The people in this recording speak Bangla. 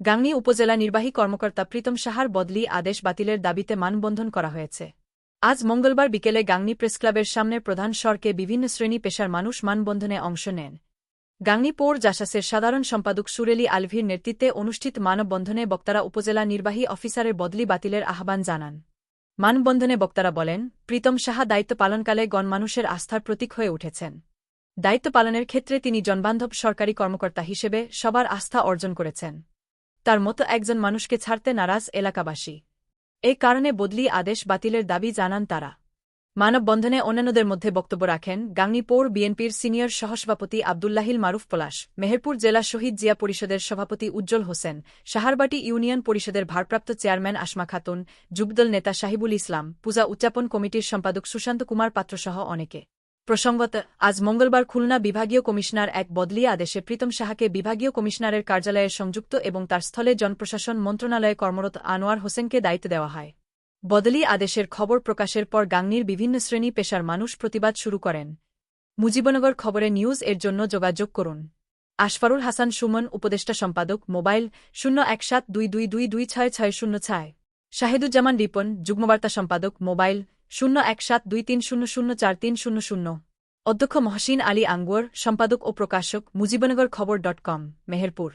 গাংনী উপজেলা নির্বাহী কর্মকর্তা প্রীতম সাহার বদলি আদেশ বাতিলের দাবিতে মানবন্ধন করা হয়েছে। আজ মঙ্গলবার বিকেলে গাংনী প্রেসক্লাবের সামনে প্রধান সড়কে বিভিন্ন শ্রেণি পেশার মানুষ মানবন্ধনে অংশ নেন। গাংনী পৌর জাসাসের সাধারণ সম্পাদক সুরেলি আলভির নেতৃত্বে অনুষ্ঠিত মানববন্ধনে বক্তারা উপজেলা নির্বাহী অফিসারের বদলি বাতিলের আহ্বান জানান। মানববন্ধনে বক্তারা বলেন, প্রীতম সাহা দায়িত্ব পালনকালে গণমানুষের আস্থার প্রতীক হয়ে উঠেছেন। দায়িত্ব পালনের ক্ষেত্রে তিনি জনবান্ধব সরকারি কর্মকর্তা হিসেবে সবার আস্থা অর্জন করেছেন। তার মতো একজন মানুষকে ছাড়তে নারাজ এলাকাবাসী। এই কারণে বদলি আদেশ বাতিলের দাবি জানান তারা। মানববন্ধনে অন্যান্যদের মধ্যে বক্তব্য রাখেন গাংনী পৌর বিএনপির সিনিয়র সহসভাপতি আবদুল্লাহিল মারুফ পলাশ, মেহেরপুর জেলা শহীদ জিয়া পরিষদের সভাপতি উজ্জ্বল হোসেন সাহারবাটি ইউনিয়ন পরিষদের ভারপ্রাপ্ত চেয়ারম্যান আসমা খাতুন, যুবদল নেতা সাহিবুল ইসলাম, পূজা উদযাপন কমিটির সম্পাদক সুশান্ত কুমার পাত্রসহ অনেকে। প্রসঙ্গত, আজ মঙ্গলবার খুলনা বিভাগীয় কমিশনার এক বদলি আদেশে প্রীতম সাহাকে বিভাগীয় কমিশনারের কার্যালয়ে সংযুক্ত এবং তার স্থলে জনপ্রশাসন মন্ত্রণালয়ে কর্মরত আনোয়ার হোসেনকে দায়িত্ব দেওয়া হয়। বদলি আদেশের খবর প্রকাশের পর গাংনীর বিভিন্ন শ্রেণি পেশার মানুষ প্রতিবাদ শুরু করেন। মুজিবনগর খবরে নিউজ এর জন্য যোগাযোগ করুন। আশফারুল হাসান সুমন, উপদেষ্টা সম্পাদক, মোবাইল শূন্য এক সাত দুই দুই দুই দুই ছয় ছয় শূন্য ছয়। শাহিদুজ্জামান রিপন, যুগ্মবার্তা সম্পাদক, মোবাইল শূন্য এক সাত দুই তিন শূন্য শূন্য চার তিন শূন্য শূন্য। অধ্যক্ষ মহসিন আলী আঙ্গুয়ার সম্পাদক ও প্রকাশক মুজিবনগর খবর ডট কম, মেহেরপুর।